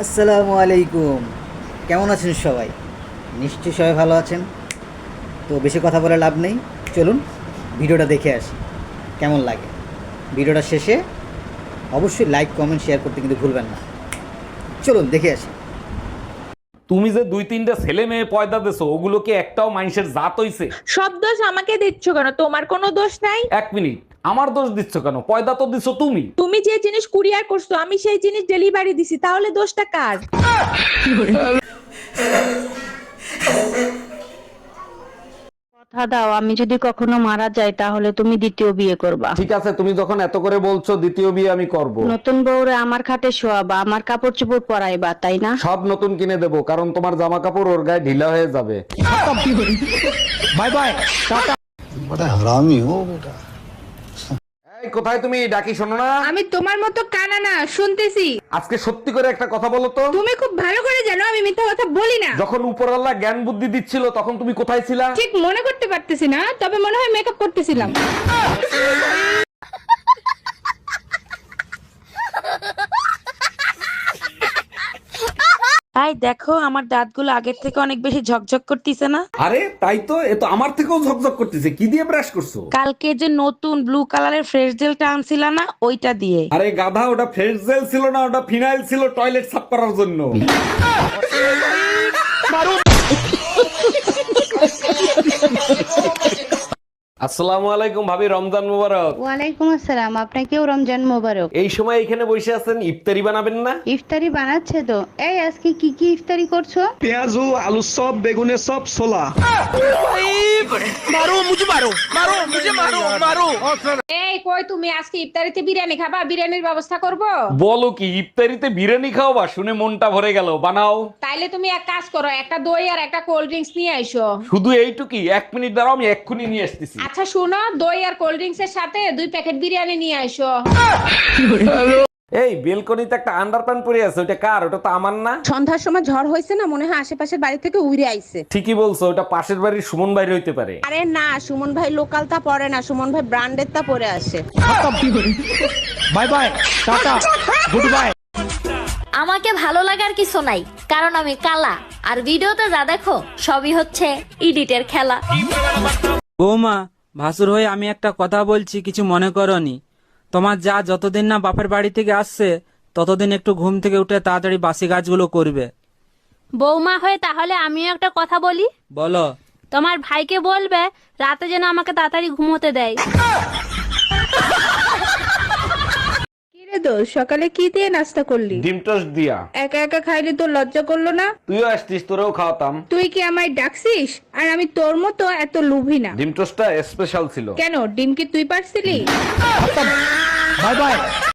আসসালামু আলাইকুম। কেমন আছেন সবাই? নিশ্চয়ই সবাই ভালো আছেন। তো বেশি কথা বলে লাভ নেই। চলুন ভিডিওটা দেখে আসি। কেমন লাগে? ভিডিওটা শেষে অবশ্যই লাইক কমেন্ট শেয়ার করতে কিন্তু ভুলবেন না। চলুন দেখে আসি। তুমি যে দুই তিনটা ছেলে মেয়ে পয়দা দেছো ওগুলোকে একটাও মানুষের জাত হইছে? সব দোষ আমাকে দিচ্ছ কেন? তোমার কোনো দোষ নাই? এক মিনিট। আমার দোষ দিচ্ছ কেন? পয়দা তো দিছো তুমি। তুমি যে জিনিস কুরিয়ার করছ আমি সেই জিনিস ডেলিভারি দিছি তাহলে দোষটা কার? কথা দাও আমি যদি কখনো মারা যাই তাহলে তুমি দ্বিতীয় বিয়ে করবা। ঠিক আছে তুমি যখন এত করে বলছো দ্বিতীয় বিয়ে আমি করব। নতুন বউরে আমার খাটে শোয়াবা আমার কাপড় চোপড় পরাইবা তাই না? সব নতুন কিনে দেবো কারণ তোমার জামা কাপড় ওর গায়ে ঢিলা হয়ে যাবে। বাই বাই টাটা। বড় হারামি হো বেটা। এই কোথায় তুমি? ডাকি শোনো না। আমি তোমার মতো কানা না শুনতেছি। আজকে সত্যি করে একটা কথা বলো তো। তুমি খুব ভালো করে জানো আমি মিথ্যা কথা বলি না। যখন উপরওয়ালা জ্ঞান বুদ্ধি দিচ্ছিল তখন তুমি কোথায় ছিলা? ঠিক মনে করতে পারতেছি না তবে মনে হয় মেকআপ করতেছিলাম। তাই দেখো আমার দাঁতগুলো আগের থেকে অনেক বেশি ঝকঝক করতেছে না? আরে তাই তো এ তো আমার থেকেও ঝকঝক করতেছে। কি দিয়ে ব্রাশ করছ? কালকে যে নতুন ব্লু কালারের ফ্রেশ জেলটা আনছিল না ওইটা দিয়ে। আরে গাধা ওটা ফ্রেশ জেল ছিল না ওটা ফিনাইল ছিল টয়লেট সাফ করার জন্য। আসসালামু আলাইকুম ভাবি রমজান মুবারক। ওয়ালাইকুম আসসালাম আপনাকেও রমজান মোবারক? এই সময় এখানে বসে আছেন ইফতারি বানাবেন না? ইফতারি বানাচ্ছে তো। এই আজকে কি কি ইফতারি করছ? পেঁয়াজু আলু সব বেগুনের সব ছোলা। এই কই তুমি? আজকে ইফতারিতে বিরিয়ানি খাবা? বিরিয়ানির ব্যবস্থা করব? বলো কি ইফতারিতে বিরিয়ানি খাওয়াবা? শুনে মনটা ভরে গেল। বানাও। তাইলে তুমি এক কাজ করো একটা দই আর একটা কোল্ড ড্রিঙ্কস নিয়ে আইসো। শুধু এইটুকি এক মিনিট দাঁড়াও আমি এক্ষুনি নিয়ে আসতেছি। আচ্ছা শোনো দই আর কোল্ড ড্রিঙ্কস এর সাথে দুই প্যাকেট বিরিয়ানি নিয়ে আইসো। এই বেলকনিতে একটা আন্ডারপ্যান্ট পরে আছে ওটা কার? ওটা তো আমার না। সন্ধ্যার সময় ঝড় হয়েছে না মনে হয় আশেপাশের বাড়ি থেকে উড়ে আইছে। ঠিকই বলছো ওটা পাশের বাড়ির সুমন বাইরে হইতে পারে। আরে না সুমন ভাই লোকাল তা পরে না সুমন ভাই ব্র্যান্ডের তা পরে আসে। Bye bye tata good bye. আমাকে ভালো লাগার কিছু নাই কারণ আমি কালা। আর ভিডিওতে যা দেখো সবই হচ্ছে ইডিটের খেলা। বৌমা ভাসুর হয়ে আমি একটা কথা বলছি কিছু মনে করনি। তোমার যা যতদিন না বাপের বাড়ি থেকে আসছে ততদিন একটু ঘুম থেকে উঠে তাড়াতাড়ি বাসি গাছগুলো করবে। বৌমা হয়ে তাহলে আমিও একটা কথা বলি? বলো। তোমার ভাইকে বলবে রাতে যেন আমাকে তাড়াতাড়ি ঘুমোতে দেয়। কিরে দোষ সকালে কি দিয়ে নাস্তা করলি? ডিম টোস্ট দিয়া। একা একা খাইলে তোর লজ্জা করল না? তুইও আসতিস তোরেও খাওয়াতাম। তুই কি আমায় ডাকছিস? আর আমি তোর মতো এত লুভি না। ডিম টোস্টটা স্পেশাল ছিল। কেন ডিম কি তুই পারছিলি? Bye bye.